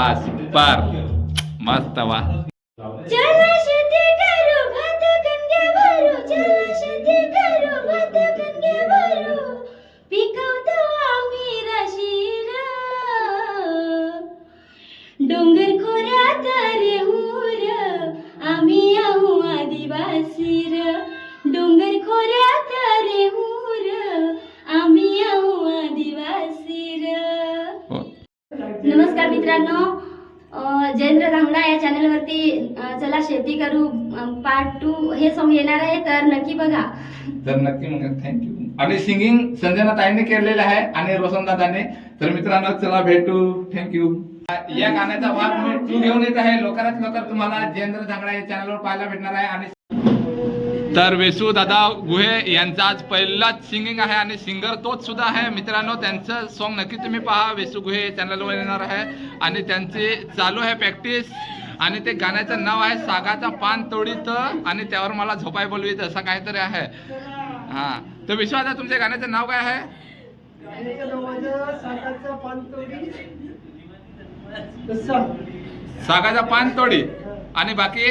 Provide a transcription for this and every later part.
Super मस्त वा. डोंगर नमस्कार मित्रांनो. जयेंद्र रांगडा या चॅनलवरती चला शेती करू पार्ट टू हे सॉंग येणार आहे तर नक्की बघा. तर नक्की म्हणजे मग थँक्यू आणि सिंगिंग संजना ताईने केलेलं आहे आणि रोशनदादाने. तर मित्रांनो चला भेटू. थँक्यू या गाण्याचा भाग मी टू घेऊन येत आहे. लवकरात लवकर तुम्हाला जयेंद्र धांगडा या चॅनलवर पाहायला भेटणार आहे. आणि तर वेसू दादा गुहे यांचा आज पहिलाच सिंगिंग आहे आणि सिंगर तोच सुद्धा आहे. मित्रांनो त्यांचं सॉन्ग नक्की तुम्ही पहा. वेसू गुहे चॅनलवर येणार आहे. आणि त्यांची चालू आहे प्रॅक्टिस आणि ते गाण्याचं नाव आहे सागाचा पान तोडीत. आणि त्यावर मला झोपाय बोलवीत असं काहीतरी आहे. हा. तर विश्वास दादा तुमच्या गाण्याचं नाव काय आहे? सागाचा पान तोडी आणि बाकी?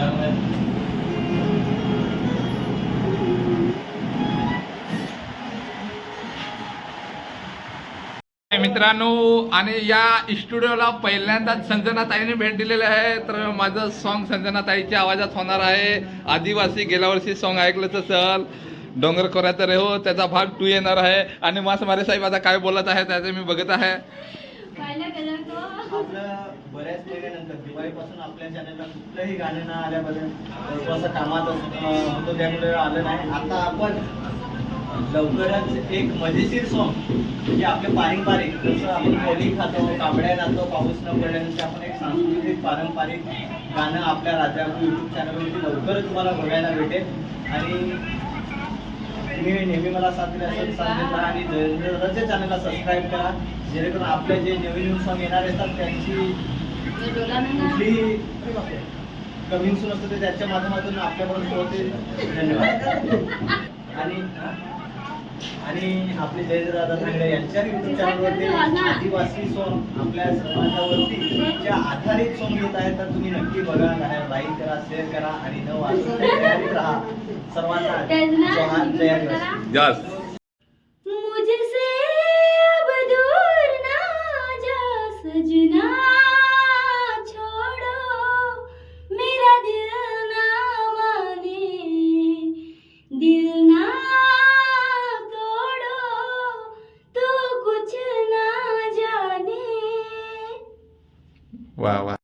त्यामुळे मित्रांनो आणि या स्टुडिओला पहिल्यांदाच संजनाताईने भेट दिलेली आहे. तर माझं सॉन्ग संजनाताईच्या आवाजात होणार आहे. आदिवासी गेल्या वर्षी सॉन्ग ऐकलंच असेल. डोंगर खोऱ्यात रे हो त्याचा भाग टू येणार आहे. आणि मास मारे साहेब आता काय बोलत आहे त्याचं मी बघत आहे. आपलं बऱ्याच वेळेनंतर दिवाळीपासून आपल्या चॅनलला कुठलंही गाणं न आल्याबद्दल थोडंसं कामात अस- होतो त्यामुळे आलं नाही. आता आपण लवकरच एक मजेशीर सॉन्ग म्हणजे आपले पारंपरिक जसं आपण होली खातो कांबड्या नाचतो पाऊस न पडल्यानंतर आपण एक सांस्कृतिक पारंपरिक गाणं आपल्या राजापूर यूट्यूब चॅनलवरती लवकरच तुम्हाला बघायला भेटेल. आणि तुम्ही नेहमी मला साथ दिली देत राहा आणि जयेंद्रच्या चॅनलला सबस्क्राईब करा जेणेकरून आपले जे नवीन न्यूज सॉन्ग येणार असतात त्यांची कुठली कमी सून असतं ते त्याच्या माध्यमातून आपल्यापर्यंत पोहोचेल धन्यवाद. आणि आणि आपले जयेंद्र दादा धांगडे यांच्या युट्यूब चॅनलवरती आदिवासी सॉन्ग आपल्या समाजावरती ज्या आधारित सॉन्ग येत आहेत. तर तुम्ही नक्की बघा गाण्याला लाईक करा शेअर करा आणि न वाचून तयारीत राहा. सर्वांना जय. Yes Wow. wow.